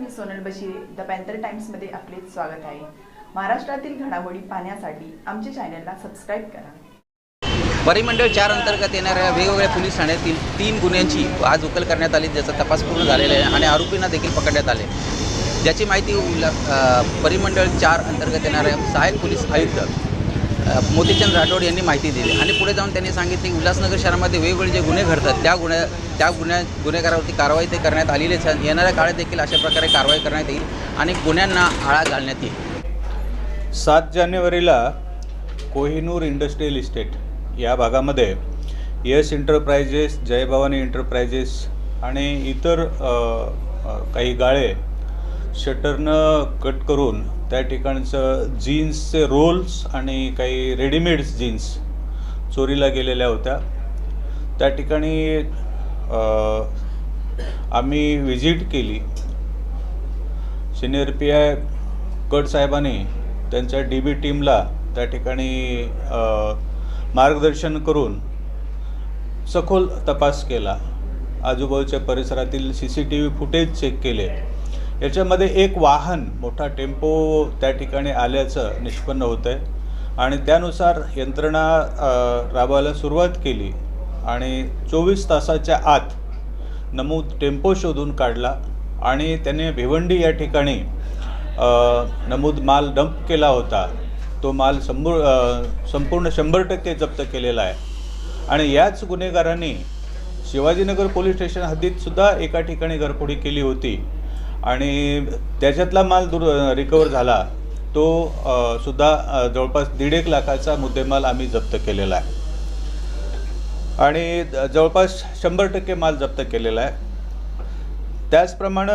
Me Sonal Bashire the panther टाइम्समध्ये आपले स्वागत आहे. महाराष्ट्रातील घडामोडी पाहण्यासाठी आमच्या चॅनलला सबस्क्राईब करा. परिमंडळ चार अंतर्गत येणाऱ्या वेगवेगळ्या पोलीस ठाण्यातील तीन गुन्ह्यांची आज उकल करण्यात आली ज्याचा तपास पूर्ण झालेला आहे आणि आरोपींना देखील पकडण्यात आले. ज्याची माहिती परिमंडळ चार अंतर्गत येणाऱ्या सहाय्यक पोलीस आयुक्त मोतीचंद राठोड यांनी माहिती दिली. आणि पुढे जाऊन त्यांनी सांगितले की उल्हासनगर शहरामध्ये वेगवेगळे जे गुन्हे घडतात त्या गुन्ह्या त्या गुन्ह्या गुन्हेगारावरती कारवाई ते करण्यात आलेलीच आहे. येणाऱ्या काळात देखील अशा प्रकारे कारवाई करण्यात येईल आणि गुन्ह्यांना आळा घालण्यात येईल. सात जानेवारीला कोहिनूर इंडस्ट्रियल इस्टेट या भागामध्ये यस एंटरप्राइजेस जयभवानी एंटरप्राइजेस आणि इतर काही गाळे शटरनं कट करून त्या ठिकाणचं जीन्सचे रोल्स आणि काही रेडीमेड्स जीन्स चोरीला गेलेल्या होत्या. त्या ठिकाणी आम्ही व्हिजिट केली. सिनियर पी आय कट साहेबांनी त्यांच्या डी बी टीमला त्या ठिकाणी मार्गदर्शन करून सखोल तपास केला. आजूबाजूच्या परिसरातील C C T V footage check केले. याच्यामध्ये एक वाहन मोठा टेम्पो त्या ठिकाणी आल्याचं निष्पन्न होतं आहे आणि त्यानुसार यंत्रणा राबवायला सुरुवात केली आणि चोवीस तासाच्या आत नमूद टेम्पो शोधून काढला आणि त्याने भिवंडी या ठिकाणी नमूद माल डंप केला होता. तो माल संपूर संपूर्ण शंभर टक्के जप्त केलेला आहे. आणि याच गुन्हेगारांनी शिवाजीनगर पोलीस स्टेशन हद्दीतसुद्धा एका ठिकाणी घरफोडी केली होती. आणि त्याच्यातला माल दूर रिकवर झाला तो सुद्धा जवळपास दीड एक लाखाचा मुद्देमाल आम्ही जप्त केलेला आहे. आणि जवळपास शंभर टक्के माल जप्त केलेला आहे. त्याचप्रमाणे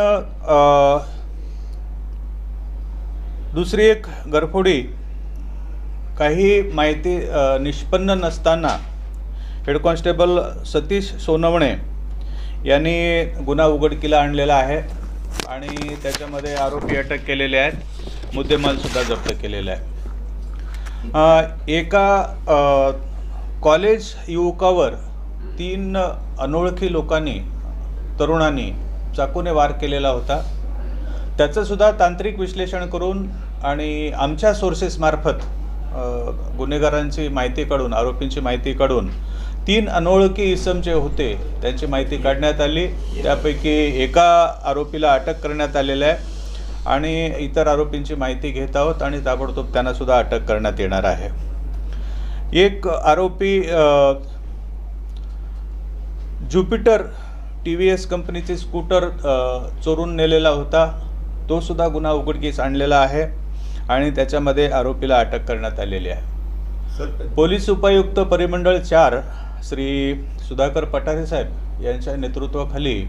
दुसरी एक घरफोडी काही माहिती निष्पन्न नसताना हेड कॉन्स्टेबल सतीश सोनवणे यांनी गुन्हा उघडकीला आणलेला आहे. आणि त्याच्यामध्ये आरोपी अटक केलेले आहेत. मुद्देमालसुद्धा जप्त केलेला आहे एका कॉलेज युवकावर तीन अनोळखी लोकांनी तरुणांनी चाकूने वार केलेला होता. त्याचंसुद्धा तांत्रिक विश्लेषण करून आणि आमच्या सोर्सेसमार्फत गुन्हेगारांची माहिती काढून आरोपींची माहिती काढून तीन अनोळखी इसम जे होते त्यांची माहिती काढण्यात आली. त्यापैकी एका आरोपीला अटक करण्यात आलेलं आहे आणि इतर आरोपींची माहिती घेत आहोत आणि ताबडतोब त्यांनासुद्धा अटक करण्यात येणार आहे. एक आरोपी ज्युपिटर टी व्ही एस कंपनीचे स्कूटर चोरून नेलेला होता. तो सुद्धा गुन्हा उघडकीस आणलेला आहे आणि त्याच्यामध्ये आरोपीला अटक करण्यात आलेली आहे. पोलीस उपायुक्त परिमंडळ चार श्री सुधाकर पठारे साहेब यांच्या नेतृत्वाखाली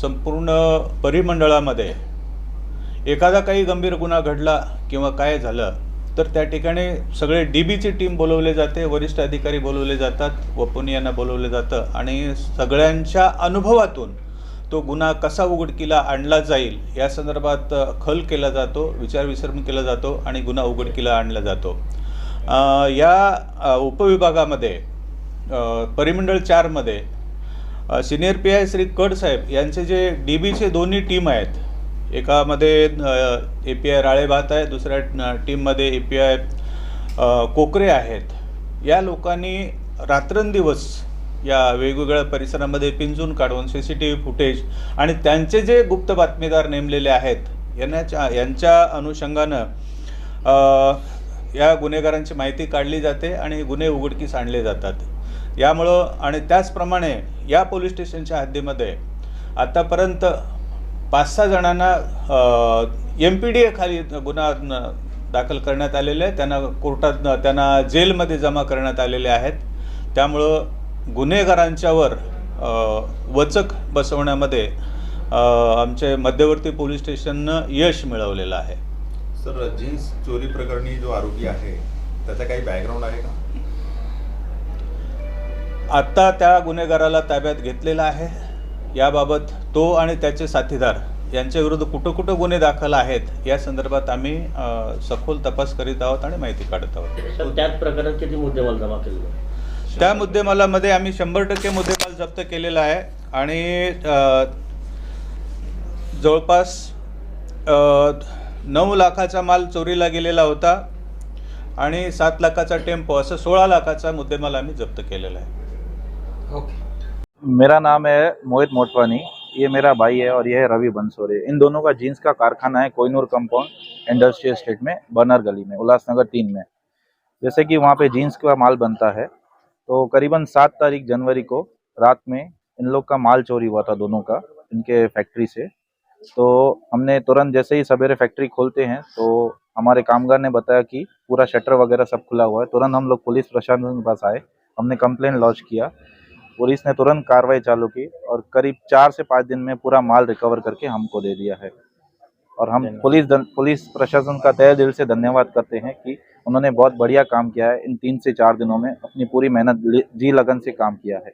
संपूर्ण परिमंडळामध्ये एखादा काही गंभीर गुन्हा घडला किंवा काय झालं तर त्या ठिकाणी सगळे डी बीची टीम बोलवले जाते वरिष्ठ अधिकारी बोलवले जातात वपुनी यांना बोलवलं जातं आणि सगळ्यांच्या अनुभवातून तो गुन्हा कसा उघडकीला आणला जाईल या संदर्भात खल केला जातो विचारविसरण केला जातो आणि गुन्हा उघडकीला आणला जातो. या उपविभागामध्ये परिमंडळ चारमध्ये सिनियर पी आय श्री कड साहेब यांचे जे डी बीचे दोन्ही टीम आहेत एकामध्ये ए पी आय राळेभात आहे दुसऱ्या टीममध्ये ए पी आय कोकरे आहेत. या लोकांनी रात्रंदिवस या वेगवेगळ्या परिसरामध्ये पिंजून काढून C C T V footage आणि त्यांचे जे गुप्त बातमीदार नेमलेले आहेत यांच्या यांच्या अनुषंगानं या गुन्हेगारांची माहिती काढली जाते आणि गुन्हे उघडकीस आणले जातात. यामुळं आणि त्याचप्रमाणे या पोलीस स्टेशनच्या हद्दीमध्ये आत्तापर्यंत पाच सहा जणांना एम पी डी एखाली गुन्हा दाखल करण्यात आलेले आहे त्यांना कोर्टात त्यांना जेलमध्ये जमा करण्यात आलेले आहेत. त्यामुळं गुन्हेगारांच्यावर वचक बसवण्यामध्ये आमचे मध्यवर्ती पोलीस स्टेशननं यश मिळवलेलं आहे. सर जीन्स चोरी प्रकरणी जो आरोपी आहे त्याचा काही बॅकग्राऊंड आहे का? आत्ता त्या गुन्हेगाराला ताब्यात घेतलेला आहे. याबाबत तो आणि त्याचे साथीदार यांच्या विरुद्ध कुठं कुठं गुन्हे दाखल आहेत या संदर्भात आम्ही सखोल तपास करीत आहोत आणि माहिती काढत आहोत. त्याच प्रकारात किती मुद्देमाल जमा केलेले त्या मुद्देमालामध्ये आम्ही शंभर टक्के मुद्देमाल जप्त केलेला आहे आणि जवळपास नऊ लाखाचा माल चोरीला गेलेला होता आणि सात लाखाचा टेम्पो असं सोळा लाखाचा मुद्देमाल आम्ही जप्त केलेला आहे. मेरा नाम है मोहित मोटवानी, ये मेरा भाई है और ये है रवि बंसोरे इन दोनों का जीन्स का कारखाना है कोइनूर कंपाउंड इंडस्ट्रियल स्टेट में, बनर गली में, उल्लासनगर तीन में। जैसे कि वहाँ पे जीन्स का माल बनता है तो करीबन सात तारीख जनवरी को रात में इन लोग का माल चोरी हुआ था दोनों का, इनके फैक्ट्री से। तो हमने तुरंत जैसे ही सवेरे फैक्ट्री खोलते हैं तो हमारे कामगार ने बताया कि पूरा शटर वगैरह सब खुला हुआ है। तुरंत हम लोग पुलिस प्रशासन के पास आए, हमने कंप्लेन लॉन्च किया। पुलिस ने तुरंत कार्रवाई चालू की और करीब चार से पाँच दिन में पूरा माल रिकवर करके हमको दे दिया है। और हम पुलिस पुलिस प्रशासन का तय दिल से धन्यवाद करते हैं कि उन्होंने बहुत बढ़िया काम किया है। इन तीन से चार दिनों में अपनी पूरी मेहनत जी लगन से काम किया है।